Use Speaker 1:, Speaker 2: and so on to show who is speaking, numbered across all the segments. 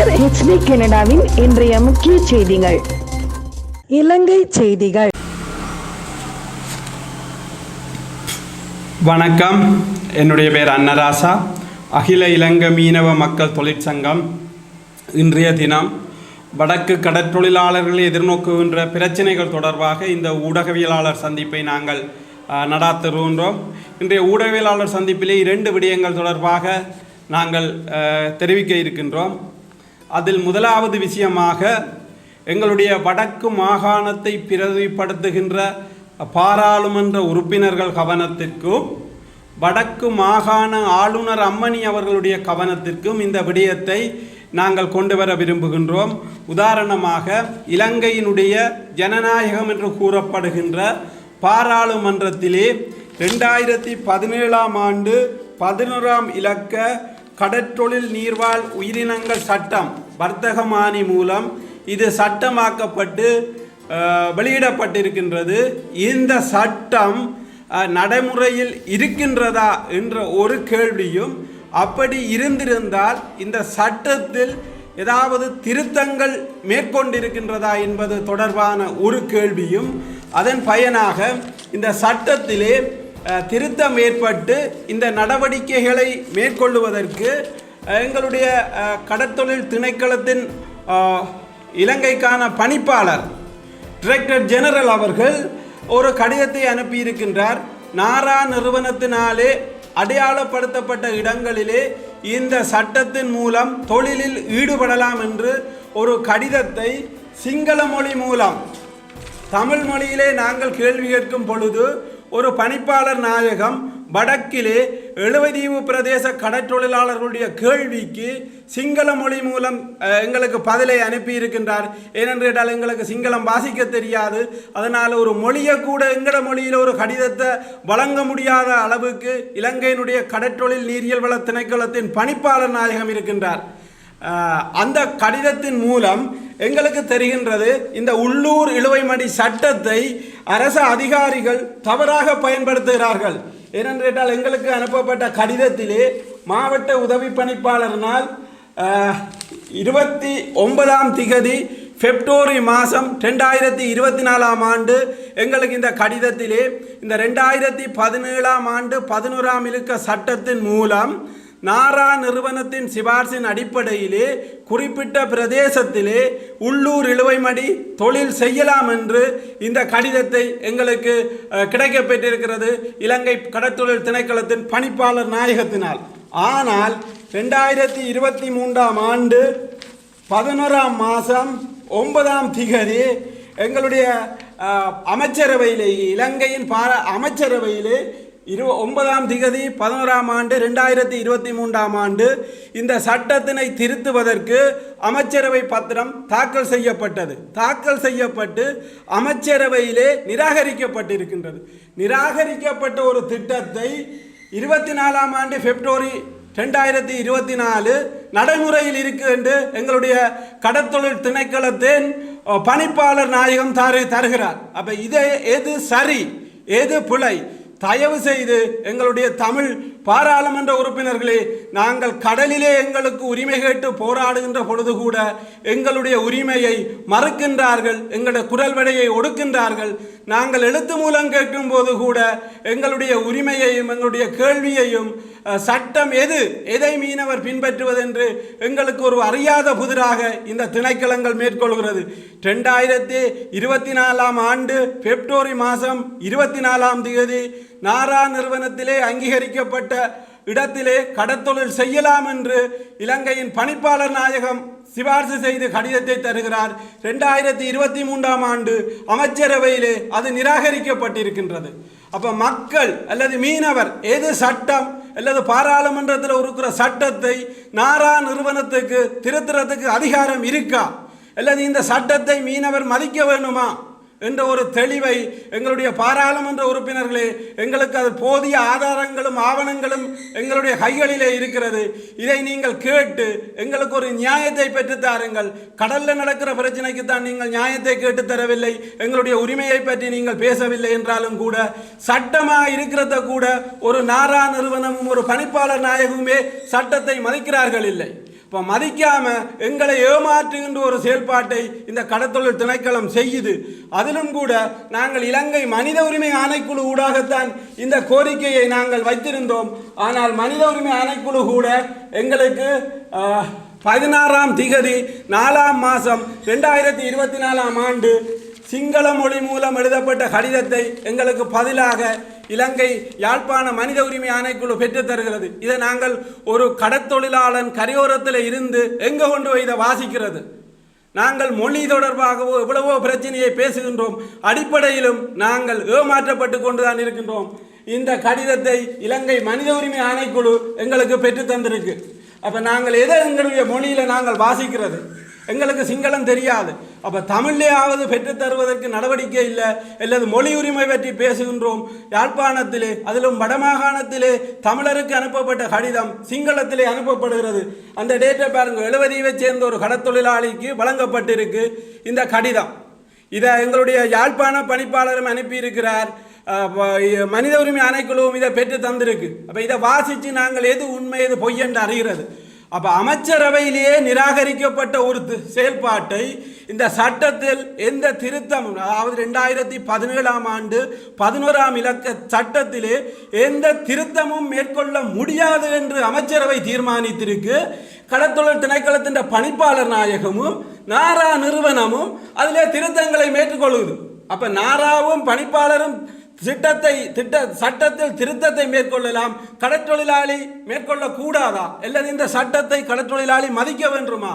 Speaker 1: கலைஞர் HD கனடாவின் இன்றைய முக்கிய செய்திகள். இலங்கை செய்திகள்.
Speaker 2: வணக்கம். என்னுடைய பேர் அன்னராசா அகில இலங்கை மீனவ மக்கள் தொழிற்சங்கம் இன்றைய தினம் வடக்கு கடற்றொழிலாளர்கள் எதிர்நோக்குகின்ற பிரச்சனைகள் தொடர்பாக இந்த ஊடகவியலாளர் சந்திப்பை நாங்கள் நடாத்துகின்றோம் இன்றைய ஊடகவியலாளர் சந்திப்பிலே இரண்டு விடயங்கள் தொடர்பாக நாங்கள் தெரிவிக்க இருக்கின்றோம். அதில் முதலாவது விஷயமாக எங்களுடைய வடக்கு மாகாணத்தை பிரதிப்படுத்துகின்ற பாராளுமன்ற உறுப்பினர்கள் கவனத்திற்கும் வடக்கு மாகாண ஆளுநர் அம்மணி அவர்களுடைய கவனத்திற்கும் இந்த விடயத்தை நாங்கள் கொண்டு வர விரும்புகின்றோம். உதாரணமாக இலங்கையினுடைய ஜனநாயகம் என்று கூறப்படுகின்ற பாராளுமன்றத்திலே ரெண்டாயிரத்தி பதினேழாம் ஆண்டு பதினோராம் இலக்க கடற்றொழில் நீர்வாழ் உயிரினங்கள் சட்டம் வர்த்தகமானி மூலம் இது சட்டமாக்கப்பட்டு வெளியிடப்பட்டிருக்கின்றது. இந்த சட்டம் நடைமுறையில் இருக்கின்றதா என்ற ஒரு கேள்வியும் அப்படி இருந்திருந்தால் இந்த சட்டத்தில் ஏதாவது திருத்தங்கள் மேற்கொண்டிருக்கின்றதா என்பது தொடர்பான ஒரு கேள்வியும் அதன் பயனாக இந்த சட்டத்திலே திருத்தம் ஏற்பட்டு இந்த நடவடிக்கைகளை மேற்கொள்ளுவதற்கு எங்களுடைய கடற்தொழில் திணைக்களத்தின் இலங்கைக்கான பணிப்பாளர் டிரெக்டர் ஜெனரல் அவர்கள் ஒரு கடிதத்தை அனுப்பியிருக்கின்றார். நாரா நிறுவனத்தினாலே அடையாளப்படுத்தப்பட்ட இடங்களிலே இந்த சட்டத்தின் மூலம் தொழிலில் ஈடுபடலாம் என்று ஒரு கடிதத்தை சிங்கள மொழி மூலம் தமிழ் மொழியிலே நாங்கள் கேள்வி கேட்கும் பொழுது ஒரு பணிப்பாளர் நாயகம் வடக்கிலே எழுவதீவு பிரதேச கடற்றொழிலாளர்களுடைய கேள்விக்கு சிங்கள மொழி மூலம் எங்களுக்கு பதிலை அனுப்பி இருக்கின்றார் ஏனென்று கேட்டால் எங்களுக்கு சிங்களம் வாசிக்க தெரியாது. அதனால் ஒரு மொழியை கூட எங்கள மொழியில் ஒரு கடிதத்தை வழங்க முடியாத அளவுக்கு இலங்கையினுடைய கடற்றொழில் நீரியல் வள திணைக்களத்தின் பணிப்பாளர் நாயகம் இருக்கின்றார். அந்த கடிதத்தின் மூலம் எங்களுக்கு தெரிகின்றது இந்த உள்ளூர் இழுவைமடி சட்டத்தை அரச அதிகாரிகள் தவறாக பயன்படுத்துகிறார்கள். ஏனென்று கேட்டால் எங்களுக்கு அனுப்பப்பட்ட கடிதத்திலே மாவட்ட உதவி பணிப்பாளரினால் இருபத்தி ஒன்பதாம் திகதி பிப்ரவரி மாதம் ரெண்டாயிரத்தி இருபத்தி நாலாம் ஆண்டு எங்களுக்கு இந்த கடிதத்திலே இந்த ரெண்டாயிரத்தி பதினேழாம் ஆண்டு பதினோராம் இழுக்க சட்டத்தின் மூலம் நாரா நிறுவனத்தின் சிபார்சின் அடிப்படையிலே குறிப்பிட்ட பிரதேசத்திலே உள்ளூர் இழுவைமடி தொழில் செய்யலாம் என்று இந்த கடிதத்தை எங்களுக்கு கிடைக்கப்பெற்றிருக்கிறது. இலங்கை கடற்தொழில் திணைக்களத்தின் பணிப்பாளர் நாயகத்தினால். ஆனால் ரெண்டாயிரத்தி இருபத்தி மூன்றாம் ஆண்டு பதினோராம் மாதம் ஒன்பதாம் திகதி எங்களுடைய அமைச்சரவையிலே இலங்கையின் பா அமைச்சரவையிலே இரு ஒன்பதாம் திகதி பதினோராம் ஆண்டு ரெண்டாயிரத்தி இருபத்தி மூன்றாம் ஆண்டு இந்த சட்டத்தினை திருத்துவதற்கு அமைச்சரவை பத்திரம் தாக்கல் செய்யப்பட்டது. தாக்கல் செய்யப்பட்டு அமைச்சரவையிலே நிராகரிக்கப்பட்டிருக்கின்றது. நிராகரிக்கப்பட்ட ஒரு திட்டத்தை இருபத்தி நாலாம் ஆண்டு பிப்ரவரி ரெண்டாயிரத்தி இருபத்தி நாலு நடைமுறையில் இருக்கு என்று எங்களுடைய கடற்தொழில் திணைக்களத்தின் பணிப்பாளர் நாயகம் தரு தருகிறார். அப்போ இது எது சரி எது பிழை தயவு செய்து எங்களுடைய தமிழ் பாராளுமன்ற உறுப்பினர்களே நாங்கள் கடலிலே எங்களுக்கு உரிமை கேட்டு போராடுகின்ற பொழுது கூட எங்களுடைய உரிமையை மறுக்கின்றார்கள் எங்களுடைய குரல் வடையை ஒடுக்கின்றார்கள். நாங்கள் எழுத்து மூலம் கேட்கும் போது கூட எங்களுடைய உரிமையையும் எங்களுடைய கேள்வியையும் சட்டம் எது எதை மீனவர் பின்பற்றுவதென்று எங்களுக்கு ஒரு அறியாத புதிராக இந்த திணைக்களங்கள் மேற்கொள்கிறது. ரெண்டாயிரத்தி இருபத்தி நாலாம் ஆண்டு பிப்ரவரி மாதம் இருபத்தி நாலாம் தேதி நாரா நிறுவனத்திலே அங்கீகரிக்கப்பட்ட இடத்திலே கடத்தொழில் செய்யலாம் என்று இலங்கையின் பணிப்பாளர் நாயகம் சிபார்சு செய்து கடிதத்தை தருகிறார். ரெண்டாயிரத்தி இருபத்தி மூன்றாம் ஆண்டு அமைச்சரவையிலே அது நிராகரிக்கப்பட்டிருக்கின்றது. அப்போ மக்கள் அல்லது மீனவர் எது சட்டம் அல்லது பாராளுமன்றத்தில் இருக்கிற சட்டத்தை நாரா நிறுவனத்துக்கு திருத்துறதுக்கு அதிகாரம் இருக்கா? அல்லது இந்த சட்டத்தை மீனவர் மதிக்க வேண்டுமா? என்ற ஒரு தெளிவை எங்களுடைய பாராளுமன்ற உறுப்பினர்களே எங்களுக்கு அது போதிய ஆதாரங்களும் ஆவணங்களும் எங்களுடைய கைகளிலே இருக்கிறது. இதை நீங்கள் கேட்டு எங்களுக்கு ஒரு நியாயத்தை பெற்றுத்தாருங்கள் கடலில் நடக்கிற பிரச்சனைக்கு தான் நீங்கள் நியாயத்தை கேட்டு தரவில்லை. எங்களுடைய உரிமையை பற்றி நீங்கள் பேசவில்லை என்றாலும் கூட சட்டமாக இருக்கிறத கூட ஒரு நாரா நிறுவனமும் ஒரு பணிப்பாளர் நாயகமுமே சட்டத்தை மதிக்கிறார்கள் இல்லை. இப்போ மதிக்காமல் எங்களை ஏமாற்றுகின்ற ஒரு செயல்பாட்டை இந்த கடத்தொழில் திணைக்களம் செய்யுது. அதிலும் கூட நாங்கள் இலங்கை மனித உரிமை ஆணைக்குழு ஊடாகத்தான் இந்த கோரிக்கையை நாங்கள் வைத்திருந்தோம். ஆனால் மனித உரிமை ஆணைக்குழு கூட எங்களுக்கு பதினாறாம் திகதி நாலாம் மாதம் ரெண்டாயிரத்தி இருபத்தி நாலாம் ஆண்டு சிங்கள மொழி மூலம் எழுதப்பட்ட கடிதத்தை எங்களுக்கு பதிலாக இலங்கை யாழ்ப்பாண மனித உரிமை ஆணைக்குழு பெற்று தருகிறது. இதை நாங்கள் ஒரு கடத்தொழிலாளன் கரையோரத்தில் இருந்து எங்கே கொண்டு போய் இதை வாசிக்கிறது? நாங்கள் மொழி தொடர்பாகவோ எவ்வளவோ பிரச்சனையை பேசுகின்றோம். அடிப்படையிலும் நாங்கள் ஏமாற்றப்பட்டு கொண்டுதான் இருக்கின்றோம். இந்த கடிதத்தை இலங்கை மனித உரிமை ஆணைக்குழு எங்களுக்கு பெற்று தந்திருக்கு. அப்ப நாங்கள் எதை எங்களுடைய மொழியில நாங்கள் வாசிக்கிறது? எங்களுக்கு சிங்களம் தெரியாது. அப்போ தமிழ்லேயாவது பெற்றுத் தருவதற்கு நடவடிக்கை இல்லை அல்லது மொழி உரிமை பற்றி பேசுகின்றோம். யாழ்ப்பாணத்திலே அதிலும் வடமாகாணத்திலே தமிழருக்கு அனுப்பப்பட்ட கடிதம் சிங்களத்திலே அனுப்பப்படுகிறது. அந்த டேட்டை பாருங்கள் எழுபதியை சேர்ந்த ஒரு கடத்தொழிலாளிக்கு வழங்கப்பட்டிருக்கு இந்த கடிதம். இதை எங்களுடைய யாழ்ப்பாண பணிப்பாளரும் அனுப்பியிருக்கிறார். மனித உரிமை ஆணைக்குழுவும் இதை பெற்று தந்திருக்கு. அப்போ இதை வாசித்து நாங்கள் எது உண்மை எது பொய் என்று அறிகிறது. அப்போ அமைச்சரவையிலேயே நிராகரிக்கப்பட்ட ஒரு செயல்பாட்டை இந்த சட்டத்தில் எந்த திருத்தமும் அதாவது ரெண்டாயிரத்தி பதினேழாம் ஆண்டு பதினோராம் இலக்க சட்டத்திலே எந்த திருத்தமும் மேற்கொள்ள முடியாது என்று அமைச்சரவை தீர்மானித்திருக்கு. கடத்தொழில் திணைக்களத்தின் பணிப்பாளர் நாயகமும் நாரா நிறுவனமும் அதிலே திருத்தங்களை மேற்கொள்ளுது. அப்ப நாராவும் பணிப்பாளரும் திட்டத்தை திட்ட சட்டத்தில் திருத்தத்தை மேற்கொள்ளலாம். கடற்றொழிலாளி மேற்கொள்ளக்கூடாதா? அல்லது இந்த சட்டத்தை கடற்றொழிலாளி மதிக்க வேண்டுமா?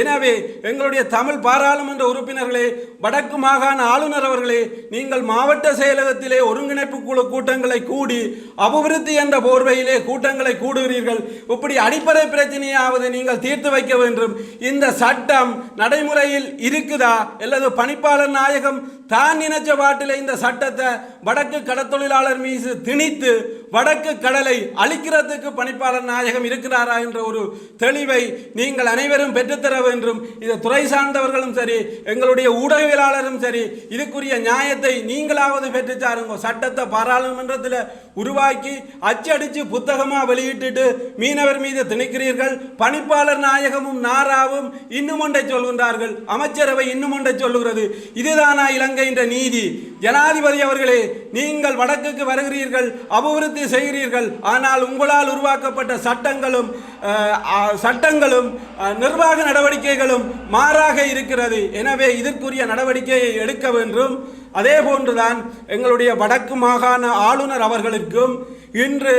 Speaker 2: எனவே எங்களுடைய தமிழ் பாராளுமன்ற உறுப்பினர்களே வடக்கு மாகாண ஆளுநர் அவர்களே நீங்கள் மாவட்ட செயலகத்திலே ஒருங்கிணைப்பு குழு கூட்டங்களை கூடி அபிவிருத்தி என்ற போர்வையிலே கூட்டங்களை கூடுகிறீர்கள். இப்படி அடிப்படை பிரச்சனையாவது நீங்கள் தீர்த்து வைக்க வேண்டும். இந்த சட்டம் நடைமுறையில் இருக்குதா? அல்லது பணிப்பாளர் நாயகம் தான் நினைச்ச பாட்டில் இந்த சட்டத்தை வடக்கு கடத்தொழிலாளர் மீது திணித்து வடக்கு கடலை அழிக்கிறதுக்கு பணிப்பாளர் நாயகம் இருக்கிறாரா என்ற ஒரு தெளிவை நீங்கள் அனைவரும் பெற்றுத்தர வேண்டும். இதை துறை சார்ந்தவர்களும் சரி எங்களுடைய ஊடகவியலாளரும் சரி இதுக்குரிய நியாயத்தை நீங்களாவது பெற்றுச்சாருங்க சட்டத்தை பாராளுமன்றத்தில் உருவாக்கி அச்சடிச்சு புத்தகமாக வெளியிட்டுட்டு மீனவர் மீது திணிக்கிறீர்கள். பணிப்பாளர் நாயகமும் நாராவும் இன்னும் ஒன்றை சொல்கின்றார்கள். அமைச்சரவை இன்னும் ஒன்றை சொல்லுகிறது. இதுதானா என்ற நீதி? ஜனாதிபதி அவர்களே நீங்கள் வடக்குக்கு வருகிறீர்கள் அபிவிருத்தி செய்கிறீர்கள் ஆனால் உங்களால் உருவாக்கப்பட்ட சட்டங்களும் சட்டங்களும் நிர்வாக நடவடிக்கைகளும் மாறாக இருக்கிறது. எனவே இதற்குரிய நடவடிக்கையை எடுக்க வேண்டும். அதே போன்றுதான் எங்களுடைய வடக்கு மாகாண ஆளுநர் அவர்களுக்கும் இன்று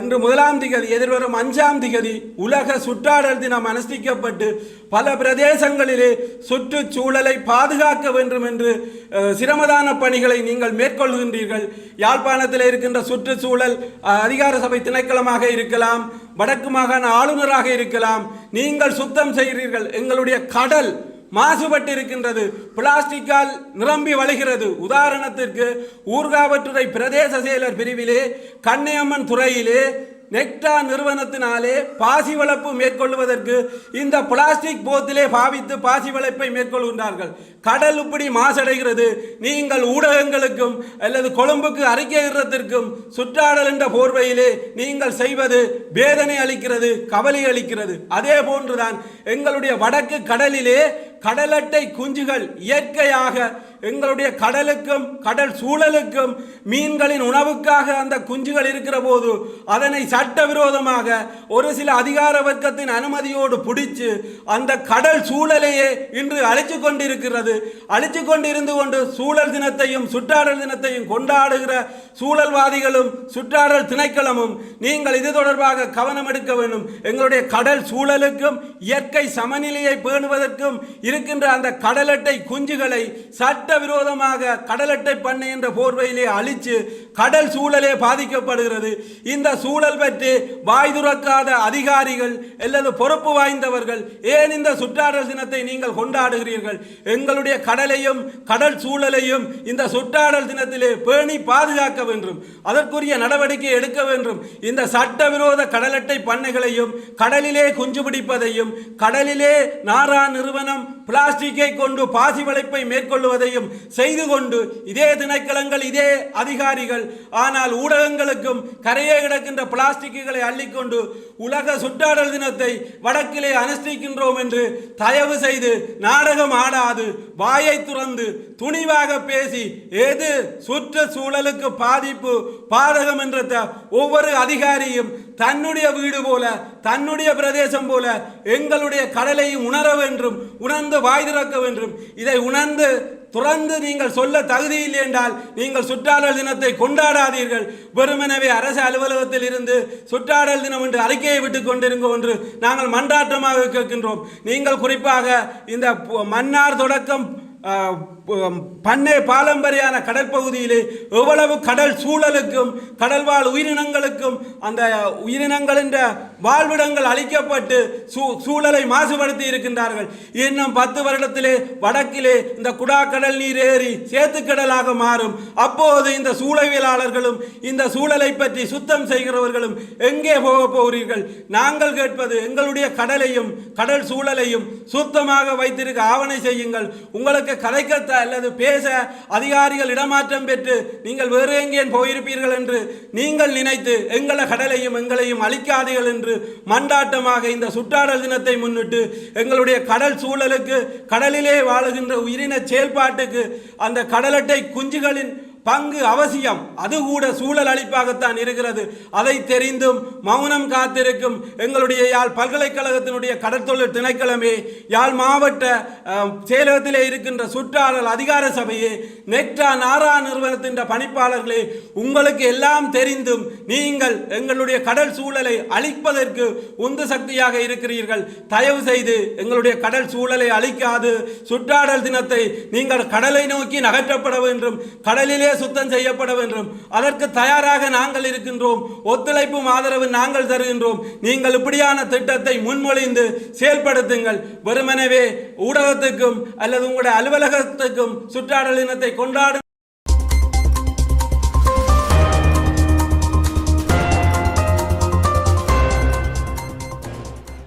Speaker 2: இன்று முதலாம் திகதி எதிர்வரும் அஞ்சாம் திகதி உலக சுற்றாடல் தினம் அனுஷ்டிக்கப்பட்டு பல பிரதேசங்களிலே சுற்றுச்சூழலை பாதுகாக்க வேண்டும் என்று சிரமதான பணிகளை நீங்கள் மேற்கொள்கின்றீர்கள். யாழ்ப்பாணத்தில் இருக்கின்ற சுற்றுச்சூழல் அதிகார சபை திணைக்களமாக இருக்கலாம் வடக்கு மாகாண ஆளுநராக இருக்கலாம். நீங்கள் சுத்தம் செய்கிறீர்கள். எங்களுடைய கடல் மாசுபட்டு இருக்கின்றது பிளாஸ்டிக்கால் நிரம்பி வழிகிறது. உதாரணத்திற்கு ஊர்காவற்றுறை பிரதேச செயலர் பிரிவிலே கண்ணையம்மன் துறையிலே நெக்டா நிறுவனத்தினாலே பாசி வளர்ப்பு மேற்கொள்வதற்கு இந்த பிளாஸ்டிக் போத்திலே பாவித்து பாசி வளர்ப்பை மேற்கொள்கின்றார்கள். கடல் இப்படி மாசடைகிறது. நீங்கள் ஊடகங்களுக்கும் அல்லது கொழும்புக்கு அறிக்கையிடத்திற்கும் சுற்றாடல் என்ற போர்வையிலே நீங்கள் செய்வது வேதனை அளிக்கிறது கவலை அளிக்கிறது. அதே போன்றுதான் எங்களுடைய வடக்கு கடலிலே கடலட்டை குஞ்சுகள் இயற்கையாக எங்களுடைய கடலுக்கும் கடல் சூழலுக்கும் மீன்களின் உணவுக்காக அந்த குஞ்சுகள் இருக்கிற போது அதனை சட்டவிரோதமாக ஒரு சில அதிகார வர்க்கத்தின் அனுமதியோடு பிடிச்சு அந்த கடல் சூழலையே இன்று அழிச்சு கொண்டிருக்கிறது. அழிச்சு கொண்டிருந்து கொண்டு சூழல் தினத்தையும் சுற்றாடல் தினத்தையும் கொண்டாடுகிற சூழல்வாதிகளும் சுற்றாடல் திணைக்களமும் நீங்கள் இது தொடர்பாக கவனம் எடுக்க வேண்டும். எங்களுடைய கடல் சூழலுக்கும் இயற்கை சமநிலையை பேணுவதற்கும் இருக்கின்ற அந்த கடலட்டை குஞ்சுகளை சட்டவிரோதமாக கடலட்டை பண்ணை என்ற போர்வையிலே அழித்து கடல் சூழலே பாதிக்கப்படுகிறது. இந்த சூழல் பற்றி வாய் துறக்காத அதிகாரிகள் அல்லது பொறுப்பு வாய்ந்தவர்கள் ஏன் இந்த சுற்றாடல் தினத்தை நீங்கள் கொண்டாடுகிறீர்கள்? எங்களுடைய கடலையும் கடல் சூழலையும் இந்த சுற்றாடல் தினத்திலே பேணி பாதுகாக்க வேண்டும். அதற்குரிய நடவடிக்கை எடுக்க வேண்டும். இந்த சட்டவிரோத கடலட்டை பண்ணைகளையும் கடலிலே குஞ்சு பிடிப்பதையும் கடலிலே நாரா நிறுவனம் பிளாஸ்டிக்கை கொண்டு பாசி வளைப்பை மேற்கொள்வதையும் செய்து கொண்டு இதே திணைக்களங்கள் இதே அதிகாரிகள் ஆனால் ஊடகங்களுக்கும் கரையே கிடக்கின்ற பிளாஸ்டிக்குகளை அள்ளிக்கொண்டு உலக சுற்றாடல் தினத்தை வடக்கிலே அனுஷ்டிக்கின்றோம் என்று தயவு செய்து நாடகம் ஆடாது வாயை துறந்து துணிவாக பேசி எது சுற்றுச்சூழலுக்கு பாதிப்பு பாதகம் என்ற ஒவ்வொரு அதிகாரியும் தன்னுடைய வீடு போல தன்னுடைய பிரதேசம் போல எங்களுடைய கடலையும் உணர வேண்டும் உணர்ந்து வாய் திறக்க வேண்டும். இதை உணர்ந்து துறந்து நீங்கள் சொல்ல தகுதியில்லை என்றால் நீங்கள் சுற்றாடல் தினத்தை கொண்டாடாதீர்கள். வெறுமெனவே அரசு அலுவலகத்தில் இருந்து சுற்றாடல் தினம் என்று அறிக்கையை விட்டு கொண்டிருங்க என்று நாங்கள் மன்றாட்டமாக கேட்கின்றோம். நீங்கள் குறிப்பாக இந்த மன்னார் தொடக்கம் பண்ணை பாரம்பரியான கடற்பகுதியிலே எவ்வளவு கடல் சூழலுக்கும் கடல்வாழ் உயிரினங்களுக்கும் அந்த உயிரினங்களின் வாழ்விடங்கள் அழிக்கப்பட்டு சூ- சூழலை மாசுபடுத்தி இருக்கின்றார்கள். இன்னும் பத்து வருடத்திலே வடக்கிலே இந்த குடா கடல் நீர் ஏறி சேத்துக்கடலாக மாறும். அப்போது இந்த சூழவியலாளர்களும் இந்த சூழலை பற்றி சுத்தம் செய்கிறவர்களும் எங்கே போக போகிறீர்கள்? நாங்கள் கேட்பது எங்களுடைய கடலையும் கடல் சூழலையும் சுத்தமாக வைத்திருக்க ஆவணை செய்யுங்கள். உங்களுக்கு கதைக்க அல்லது பேச அதிகாரிகள் இடமாற்றம் பெற்று நீங்கள் வேறு எங்கே போயிருப்பீர்கள் என்று நீங்கள் நினைத்து எங்கள கடலையும் எங்களையும் அழிக்காதீர்கள் என்று மண்டாட்டமாக இந்த சுற்றாடல் தினத்தை முன்னிட்டு எங்களுடைய கடல் சூழலுக்கு கடலிலே வாழுகின்ற உயிரின செயல்பாட்டுக்கு அந்த கடலட்டை குஞ்சுகளின் பங்கு அவசியம். அது கூட சூழல் அளிப்பாகத்தான் இருக்கிறது. அதை தெரிந்தும் மௌனம் காத்திருக்கும் எங்களுடைய யாழ் பல்கலைக்கழகத்தினுடைய கடற்தொழில் திணைக்களமே யாழ் மாவட்ட செயலகத்திலே இருக்கின்ற சுற்றாடல் அதிகார சபையே நெக்டா நாரா நிறுவனத்தின் பணிப்பாளர்களே உங்களுக்கு எல்லாம் தெரிந்தும் நீங்கள் எங்களுடைய கடல் சூழலை அழிப்பதற்கு உந்து சக்தியாக இருக்கிறீர்கள். தயவு செய்து எங்களுடைய கடல் சூழலை அழிக்காது. சுற்றாடல் தினத்தை நீங்கள் கடலை நோக்கி நகற்றப்பட வேண்டும். கடலிலே சுத்தம் செய்யப்பட வேண்டும். அதற்கு தயாராக நாங்கள் இருக்கின்றோம். ஒத்துழைப்பும் ஆதரவு நாங்கள் தருகின்றோம். நீங்கள் இப்படியான திட்டத்தை முன்மொழிந்து செயல்படுத்துங்கள். வெறுமனவே ஊடகத்துக்கும் அல்லது உங்களுடைய அலுவலகத்துக்கும் சுற்றாடல் இனத்தை கொண்டாடும்